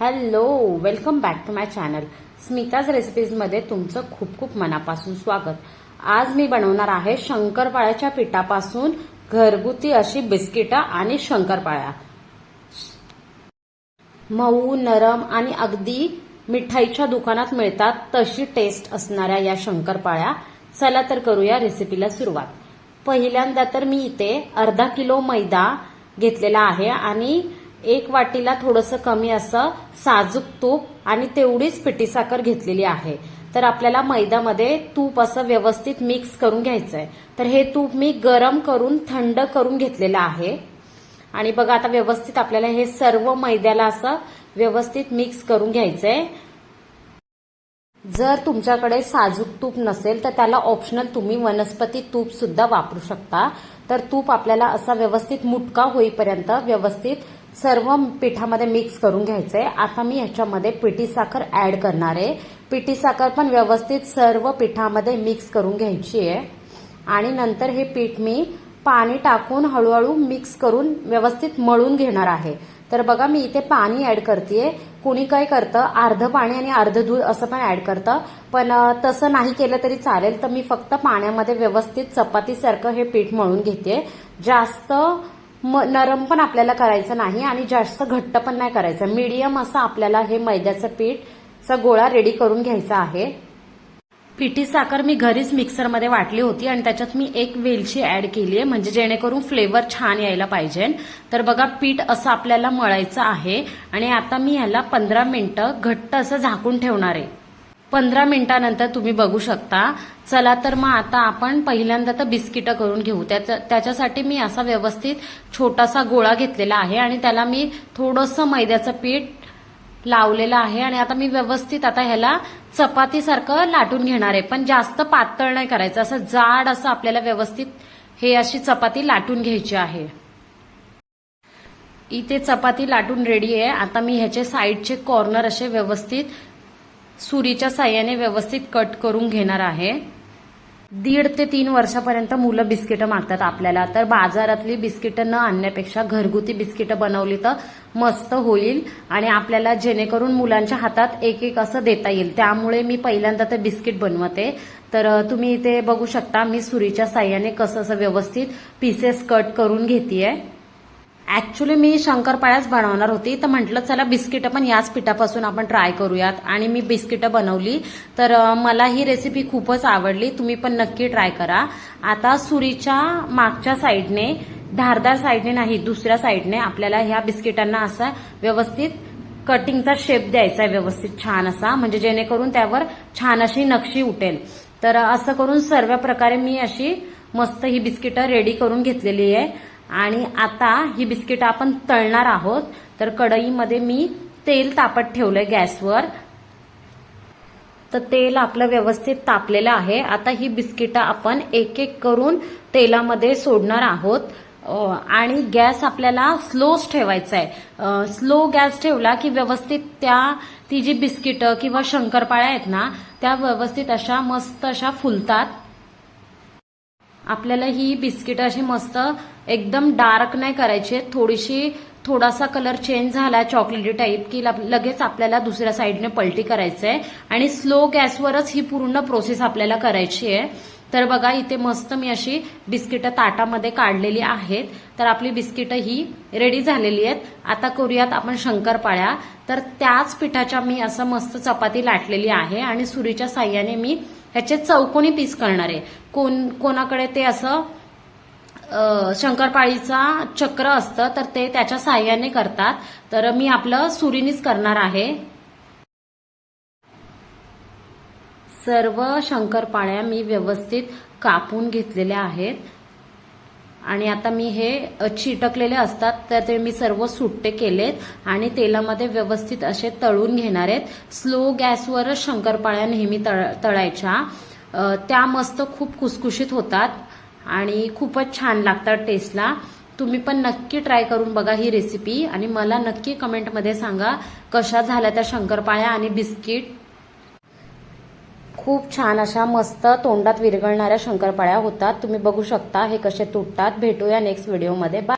Hello welcome back to my channel Smita's रेसिपीजमध्ये तुमचं खूप खूप मनापासून स्वागत. आज मी बनवणार आहे शंकरपाळ्याच्या पिठापासून घरगुती अशी बिस्किटं आणि शंकरपाळ्या. मऊ नरम आणि अगदी मिठाईच्या दुकानात मिळतात तशी टेस्ट असणाऱ्या या शंकरपाळ्या. चला तर करूया रेसिपीला सुरुवात. पहिल्यांदा तर मी इथे अर्धा किलो मैदा घेतलेला आहे आणि एक वाटीला थोडंसं कमी असं साजूक तूप आणि तेवढीच पिठी साखर घेतलेली आहे. तर आपल्याला मैद्यामध्ये तूप असं व्यवस्थित मिक्स करून घ्यायचं आहे तर हे तूप मी गरम करून थंड करून घेतलेलं आहे. आणि बघा आता व्यवस्थित आपल्याला हे सर्व मैद्याला असं व्यवस्थित मिक्स करून घ्यायचं आहे जर तुमच्याकडे साजूक तूप नसेल तर त्याला ऑप्शनल तुम्ही वनस्पती तूप सुद्धा वापरू शकता. तर तूप आपल्याला असा व्यवस्थित मुटका होईपर्यंत व्यवस्थित सर्व पिठामध्ये मिक्स करून घ्यायचंय. आता मी ह्याच्यामध्ये पिठी साखर ऍड करणार आहे. पिठी साखर पण व्यवस्थित सर्व पिठामध्ये मिक्स करून घ्यायची आहे. आणि नंतर हे पीठ मी पाणी टाकून हळूहळू मिक्स करून व्यवस्थित मळून घेणार आहे. तर बघा मी इथे पाणी ऍड करते कुणी काय करतं अर्ध पाणी आणि अर्ध दूध असं पण ऍड करतं. पण तसं नाही केलं तरी चालेल. तर मी फक्त पाण्यामध्ये व्यवस्थित चपातीसारखं हे पीठ मळून घेते जास्त म- नरम पण आपल्याला करायचं नाही आणि जास्त घट्ट पण नाही करायचं. मीडियम असं आपल्याला हे मैद्याचं पीठचा गोळा रेडी करून घ्यायचा आहे. पिठी साखर मी घरीच मिक्सरमध्ये वाटली होती आणि त्याच्यात मी एक वेलची ऍड केली आहे. म्हणजे जेणेकरून फ्लेवर छान यायला पाहिजे. तर बघा पीठ असं आपल्याला मळायचं आहे आणि आता मी ह्याला पंधरा मिनिटं घट्ट असं झाकून ठेवणार आहे. पंधरा मिनिटानंतर तुम्ही बघू शकता. चला तर मग आता आपण पहिल्यांदा तर बिस्किटं करून घेऊ. त्याच्या त्याच्यासाठी मी असा व्यवस्थित छोटासा गोळा घेतलेला आहे आणि त्याला मी थोडंसं मैद्याचं पीठ लावलेलं आहे आणि आता मी व्यवस्थित आता ह्याला चपातीसारखं लाटून घेणार आहे. पण जास्त पातळ नाही करायचं. असं जाड असं आपल्याला व्यवस्थित हे अशी चपाती लाटून घ्यायची आहे. इथे चपाती लाटून रेडी आहे. आता मी ह्याचे साईडचे कॉर्नर असे व्यवस्थित सुरीच्या साह्याने व्यवस्थित कट करून घेणार आहे. दीड ते तीन वर्षापर्यंत मुलं बिस्किटं मागतात आपल्याला. तर बाजारातली बिस्किटं न आणण्यापेक्षा घरगुती बिस्किटं बनवली तर मस्त होईल आणि आपल्याला जेणेकरून मुलांच्या हातात एक एक असं देता येईल. त्यामुळे मी पहिल्यांदा ते बिस्किट बनवते. तर तुम्ही इथे बघू शकता मी सुरीच्या साह्याने कसं असं व्यवस्थित पीसेस कट करून घेतेय. ऍक्च्युली मी शंकरपाळ्याच बनवणार होती. तर म्हटलं चला बिस्किटं पण याच पिठापासून आपण ट्राय करूयात. आणि मी बिस्किटं बनवली. तर मला ही रेसिपी खूपच आवडली. तुम्ही पण नक्की ट्राय करा. आता सुरीच्या मागच्या साईडने धारदार साईडने नाही दुसऱ्या साईडने आपल्याला ह्या बिस्किटांना असा व्यवस्थित कटिंगचा शेप द्यायचा आहे व्यवस्थित छान असा. म्हणजे जेणेकरून त्यावर छान अशी नक्षी उठेल. तर असं करून सर्व प्रकारे मी अशी मस्त ही बिस्किटं रेडी करून घेतलेली आहे. आणि आता ही बिस्किटं आपण तळणार आहोत. तर कढईमध्ये मी तेल तापत ठेवलंय गॅसवर. तर तेल आपलं व्यवस्थित तापलेलं आहे. आता ही बिस्किटं आपण एक एक करून तेलामध्ये सोडणार आहोत. आणि गॅस आपल्याला स्लोच ठेवायचा आहे स्लो गॅस ठेवला की व्यवस्थित त्या ती जी बिस्किटं किंवा शंकरपाळ्या आहेत ना त्या व्यवस्थित अशा मस्त अशा फुलतात. आपल्याला ही बिस्किट अशी मस्त एकदम डार्क नाही करायची थोडीशी थोडासा कलर चेंज झाला चॉकलेटी टाईप की लगेच आपल्याला दुसऱ्या साईडने पलटी करायचं आहे आणि स्लो गॅसवरच ही पूर्ण प्रोसेस आपल्याला करायची आहे. तर बघा इथे मस्त मी अशी बिस्किटं ताटामध्ये काढलेली आहेत. तर आपली बिस्किटं ही रेडी झालेली आहेत. आता करूयात आपण शंकरपाळ्या. तर त्याच पिठाच्या मी असं मस्त चपाती लाटलेली आहे आणि सुरीच्या साह्याने मी ह्याचे चौकोनी पीस करणार आहे. कोण कोणाकडे ते असं शंकरपाळीचा चक्र असतं तर ते त्याच्या साह्याने करतात. तर मी आपलं सुरीनीच करणार आहे. सर्व शंकरपाळ्या मी व्यवस्थित कापून घेतलेल्या आहेत. आणि आता मी हे चिटकलेले असतात तर ते मी सर्व सुट्टे केलेत आणि तेलामध्ये व्यवस्थित असे तळून घेणार आहेत. स्लो गॅसवरच शंकरपाळ्या नेहमी तळ तळायच्या. त्या मस्त खूप कुसकुशीत होतात आणि खूपच छान लागतात टेस्टला तुम्ही पण नक्की ट्राय करून बघा ही रेसिपी आणि मला नक्की कमेंटमध्ये सांगा कशा झाल्या त्या शंकरपाळ्या आणि बिस्किट खूप छान अशा मस्त तोंडात विरघळणाऱ्या शंकरपाळ्या होतात. तुम्ही बघू शकता हे कसे तुटतात. भेटूया नेक्स्ट व्हिडिओमध्ये बाय